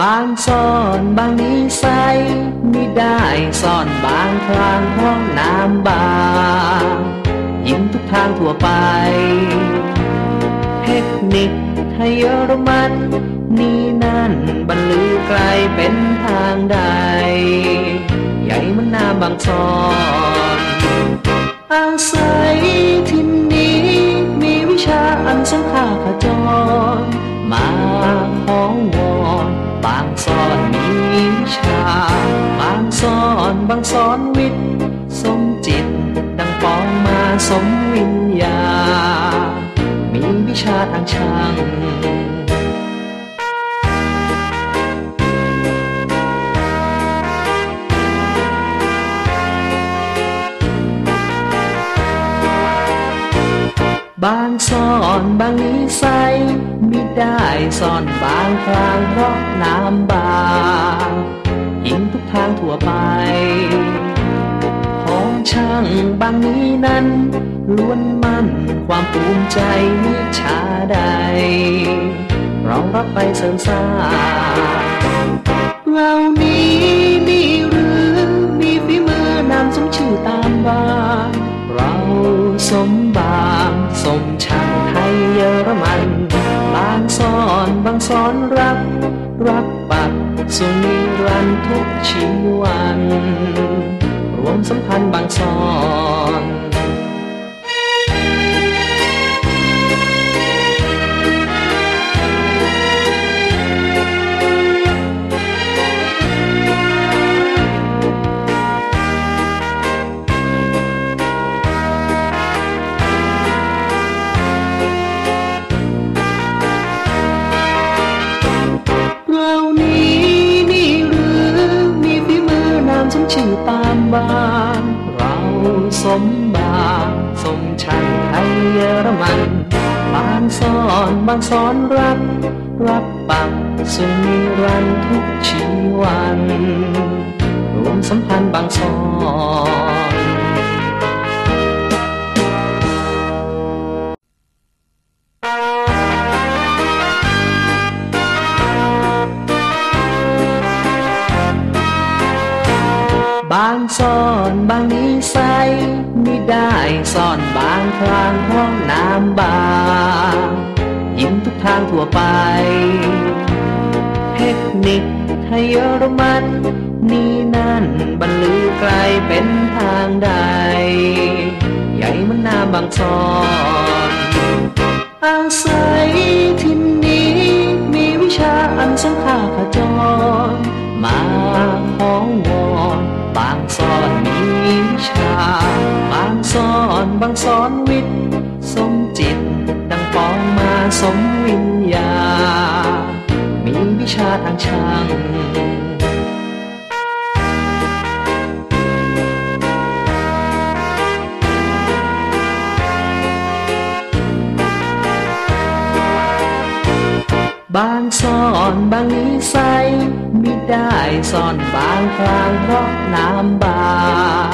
บางซ่อนบางนิสัยไม่ได้ซ่อนบางพลางเพราะน้ำบางยิ้มทุกทางทั่วไป เทคนิคไทยเยอรมัน นี่นั่นบรรลือไกลเป็นทางใด ใหญ่มันน้ำบางซ่อนอาศัยที่นี้มีวิชาอันสงค่าขจร สมวิญญา มีวิชาทางช่างบางซ่อนบางนิสัยมิได้ซ่อนบางพลางเพราะน้ำบางยิงทุกทางทั่วไปางบางนี้นั้นล้วนมั่นความภูมิใจวิชาใดเรารับไปเสริมสร้างเรานี้นี่หรือมีฝีมือนำสมชื่อตามบางเราสมบางสมช่างไทยเยอรมันบางสอนบางสอนรักรักปักสุนิรันทุกชีวัน រួមសំខាន់បានសន់ ชันไทยเยอรมันบางสอนบางสอนรักรับปักสุนิรันทุกชีวันรวมสัมพันธ์บางสอนบางซ่อนบางนิสัย ได้ซ่อนบางพลางเพราะน้ำบางยิ้มทุกทางทั่วไป เทคนิคไทยเยอรมันนี่นั่นบรรลือไกลเป็นทางใด ใหญ่มันน้ำบางซ่อนอาศัยที่นี้มีวิชาอันสงค่าขจรมาของวอนบางสอนมี วิชา บางสอนบางสอนวิทย์สมจิต ดังปองมาสมวิญญา มีวิชาทางช่างบางซ่อนบางนิสัย ได้ซ่อนบางพลางเพราะน้ำบา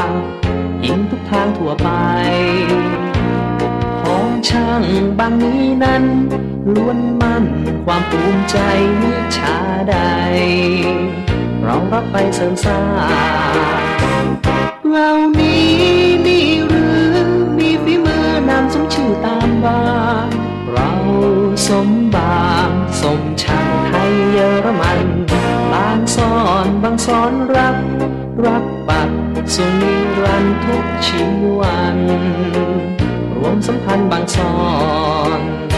งยิงทุกทางทั่วไป ของช่างบางนี้นั้นล้วนมั่นความภูมิใจวิชาใดเรารับไปเสริมสร้างเรานี้นี่หรือมีฝีมือนำสมชื่อตามบางเราสมบางสมชา อนบางสอนรัก รักปักสุนิรันทุกชีวัน รวมสัมพันธ์บางสอน